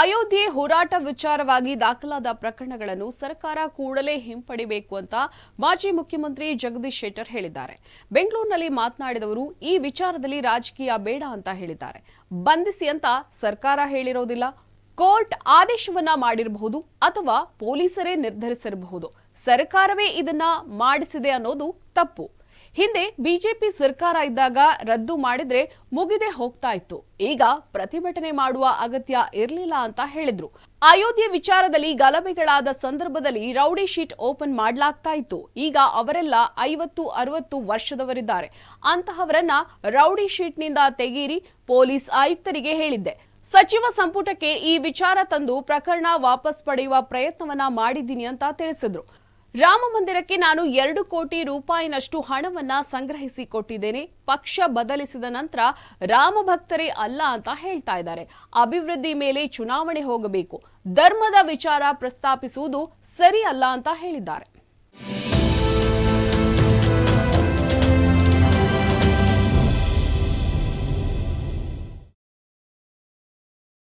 ಅಯೋಧ್ಯೆ ಹೋರಾಟ ವಿಚಾರವಾಗಿ ದಾಖಲಾದ ಪ್ರಕರಣಗಳನ್ನು ಸರ್ಕಾರ ಕೂಡಲೇ ಹಿಂಪಡಿಬೇಕು ಅಂತ ಮಾಜಿ ಮುಖ್ಯಮಂತ್ರಿ ಜಗದೀಶ್ ಶೆಟ್ಟರ್ ಹೇಳಿದ್ದಾರೆ. ಬೆಂಗಳೂರಿನಲ್ಲಿ ಮಾತನಾಡಿದವರು, ಈ ವಿಚಾರದಲ್ಲಿ ರಾಜಕೀಯ ಬೇಡ ಅಂತ ಹೇಳಿದ್ದಾರೆ. ಬಂಧಿಸಿ ಅಂತ ಸರ್ಕಾರ ಹೇಳಿರೋದಿಲ್ಲ. ಕೋರ್ಟ್ ಆದೇಶವನ್ನ ಮಾಡಿರಬಹುದು ಅಥವಾ ಪೊಲೀಸರೇ ನಿರ್ಧರಿಸಿರಬಹುದು. ಸರ್ಕಾರವೇ ಇದನ್ನ ಮಾಡಿಸಿದೆ ಅನ್ನೋದು ತಪ್ಪು. ಹಿಂದೆ ಬಿಜೆಪಿ ಸರ್ಕಾರ ಇದ್ದಾಗ ರದ್ದು ಮಾಡಿದ್ರೆ ಮುಗಿದೇ ಹೋಗ್ತಾ ಇತ್ತು. ಈಗ ಪ್ರತಿಭಟನೆ ಮಾಡುವ ಅಗತ್ಯ ಇರಲಿಲ್ಲ ಅಂತ ಹೇಳಿದ್ರು. ಅಯೋಧ್ಯೆ ವಿಚಾರದಲ್ಲಿ ಗಲಭೆಗಳಾದ ಸಂದರ್ಭದಲ್ಲಿ ರೌಡಿ ಶೀಟ್ ಓಪನ್ ಮಾಡಲಾಗ್ತಾ ಇತ್ತು. ಈಗ ಅವರೆಲ್ಲ ಐವತ್ತು, ಅರವತ್ತು ವರ್ಷದವರಿದ್ದಾರೆ. ಅಂತಹವರನ್ನ ರೌಡಿ ಶೀಟ್ನಿಂದ ತೆಗೀರಿ ಪೊಲೀಸ್ ಆಯುಕ್ತರಿಗೆ ಹೇಳಿದ್ದೆ. ಸಚಿವ ಸಂಪುಟಕ್ಕೆ ಈ ವಿಚಾರ ತಂದು ಪ್ರಕರಣ ವಾಪಸ್ ಪಡೆಯುವ ಪ್ರಯತ್ನವನ್ನ ಮಾಡಿದ್ದೀನಿ ಅಂತ ತಿಳಿಸಿದ್ರು. ರಾಮ ಮಂದಿರಕ್ಕೆ ನಾನು ಎರಡು ಕೋಟಿ ರೂಪಾಯಿನಷ್ಟು ಹಣವನ್ನ ಸಂಗ್ರಹಿಸಿ ಕೊಟ್ಟಿದ್ದೇನೆ. ಪಕ್ಷ ಬದಲಿಸಿದ ನಂತರ ರಾಮ ಭಕ್ತರೇ ಅಲ್ಲ ಅಂತ ಹೇಳ್ತಾ ಇದ್ದಾರೆ. ಅಭಿವೃದ್ಧಿ ಮೇಲೆ ಚುನಾವಣೆ ಹೋಗಬೇಕು. ಧರ್ಮದ ವಿಚಾರ ಪ್ರಸ್ತಾಪಿಸುವುದು ಸರಿ ಅಲ್ಲ ಅಂತ ಹೇಳಿದ್ದಾರೆ.